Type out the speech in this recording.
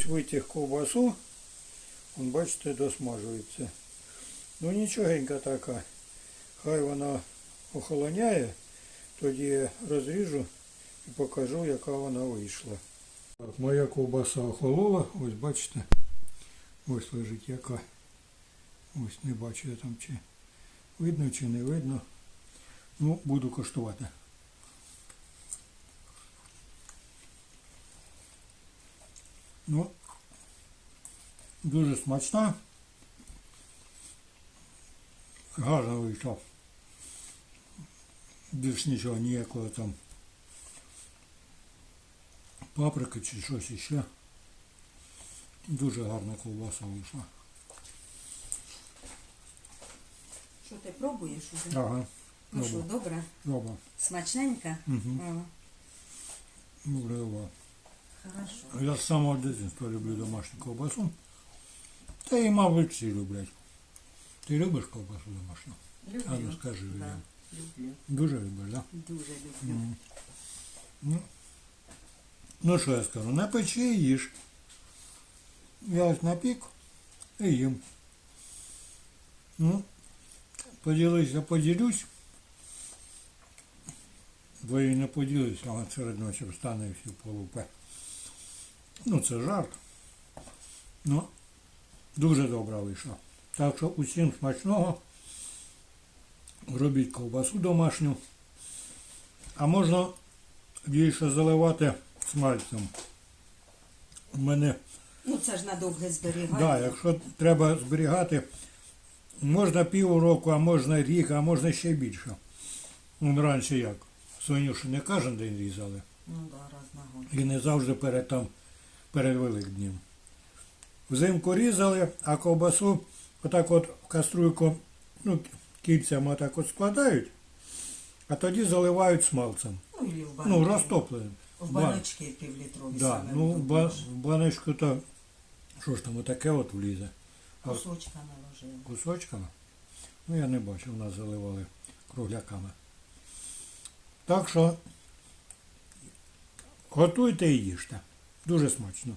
ось витяг ковбасу. Вон, бачите, досмажується. Ну нічогенька така. Хай вона охолоняє, тоді я розріжу і покажу, яка вона вийшла. Так, моя ковбаса охолола, ось бачите. Ось лежить яка. Ось не бачу я там чи видно чи не видно. Ну, буду коштувати. Ну, дуже смачна. Гарно вийшло. Більш нічого ніякого там паприки чи щось іще. Дуже гарна ковбаса вийшла. Що ти пробуєш уже? Ага, Ну що, добре. добре? Смачненька? Угу. О, Добре. Я з самого дитинства люблю домашню ковбасу. Та і, мабуть, всі люблять. Ти любиш ковбасу домашню? А ну Люблю. скажи, Да, люблю. Дуже любиш, так? Дуже люблю. Ну, ну що я скажу, на печі і їж. Я ось напік і їм. Ну, поділися, поділюсь. І не поділюсь, а серед ночі встане і всі полупе. Ну, це жарт. Ну, дуже добре вийшло. Так що усім смачного. Робіть ковбасу домашню. А можна її ще заливати смальцем. У мене, Ну це ж на довге зберігання. да, якщо треба зберігати, можна півроку, а можна рік, а можна ще більше. Ну, раніше як? Свинюші не кожен день різали. Ну да, раз на год. І не завжди перед, там, перед Великднем. Взимку різали, а ковбасу отак от в каструйку ну, кільцями отак от складають, а тоді заливають смалцем. Ну, і в Ну, розтопленим. В баночки півлітрові Да, саме ну тут ба, в баночку то що ж там отаке от влізе. А Кусочками ложили. кусочками? Ну я не бачив, нас заливали кругляками. Так що готуйте і їжте. Дуже смачно.